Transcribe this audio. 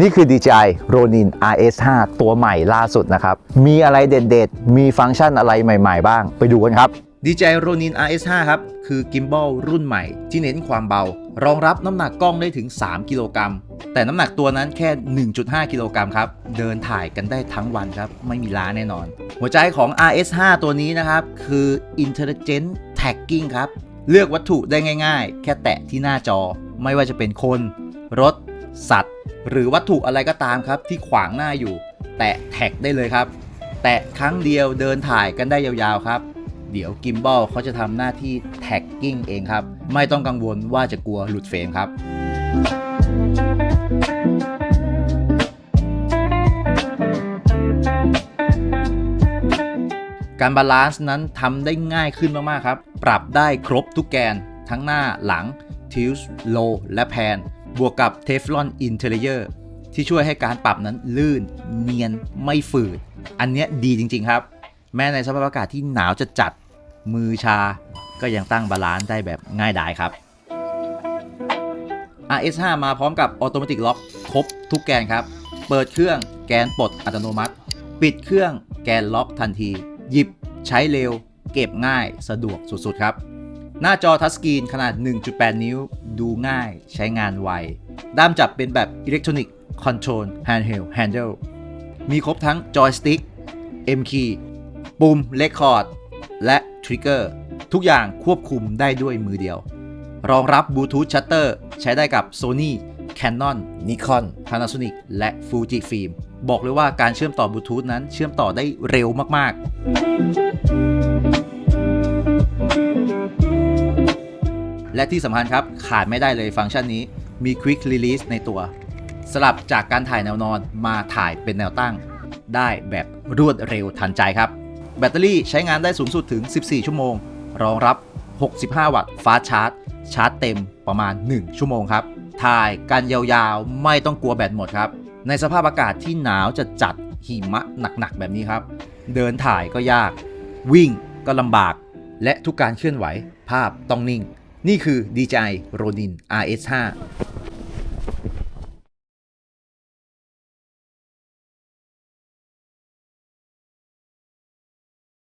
นี่คือ DJI Ronin RS5 ตัวใหม่ล่าสุดนะครับ มีอะไรเด็ดๆ มีฟังก์ชันอะไรใหม่ๆ บ้าง ไปดูกันครับ DJI Ronin RS5 ครับ คือกิมบ a ลรุ่นใหม่ ที่เน้นความเบา รองรับน้ำหนักกล้องได้ถึง 3 กิโลกรัม แต่น้ำหนักตัวนั้นแค่ 1.5 กิโลกรัมครับ เดินถ่ายกันได้ทั้งวันครับ ไม่มีล้าแน่นอน หัวใจของ RS5 ตัวนี้นะครับ คือ Intelligent Tagging ครับ เลือกวัตถุได้ง่าย ๆ แค่แตะที่หน้าจอ ไม่ว่าจะเป็นคน รถ สัตว์ หรือวัตถุอะไรก็ตามครับ ที่ขวางหน้าอยู่ แตะแท็กได้เลยครับ แตะครั้งเดียวเดินถ่ายกันได้ยาวๆครับ เดี๋ยวกิมบ a ลเขาจะทำหน้าที่แท็กกิ้งเองครับ ไม่ต้องกังวลว่าจะกลัวหลุดเฟรมครับการบาลานซ์นั้นทำได้ง่ายขึ้นมาก ๆ ครับ ปรับได้ครบทุกแกนทั้งหน้าหลังทิลส์โลและแพน บวกกับ Teflon Interior ที่ช่วยให้การปรับนั้นลื่นเนียนไม่ฝืด อันเนี้ยดีจริง ๆ ครับ แม้ในสภาพอากาศที่หนาวจะจัดมือชา ก็ยังตั้งบาลานซ์ได้แบบง่ายดายครับ RS5 มาพร้อมกับ Automatic Lock ครบทุกแกนครับ เปิดเครื่องแกนปลดอัตโนมัติ ปิดเครื่องแกนล็อกทันที หยิบใช้เร็ว เก็บง่ายสะดวกสุดๆครับ หน้าจอทัชสกรีนขนาด 1.8 นิ้ว ดูง่าย ใช้งานไว ด้ามจับเป็นแบบ Electronic Control Handheld Handle มีครบทั้งจอยสติ๊ก M key ปุ่ม Record และ Trigger ทุกอย่างควบคุมได้ด้วยมือเดียว รองรับบลูทูธชัตเตอร์ใช้ได้กับ Sony Canon Nikon Panasonic และ Fujifilm บอกเลยว่าการเชื่อมต่อบลูทูธนั้นเชื่อมต่อได้เร็วมาก ๆ และที่สำคัญครับขาดไม่ได้เลยฟังก์ชันนี้มี Quick Release ในตัว สลับจากการถ่ายแนวนอนมาถ่ายเป็นแนวตั้ง ได้แบบรวดเร็วทันใจครับ แบตเตอรี่ใช้งานได้สูงสุดถึง 14 ชั่วโมง รองรับ 65 วัตต์ฟาสชาร์จ ชาร์จเต็มประมาณ 1 ชั่วโมงครับถ่ายกันยาวๆ ไม่ต้องกลัวแบตหมดครับ ในสภาพอากาศที่หนาวจะจัดหิมะหนักๆ แบบนี้ครับ เดินถ่ายก็ยาก วิ่งก็ลำบาก และทุกการเคลื่อนไหวภาพต้องนิ่ง นี่คือ DJI Ronin RS5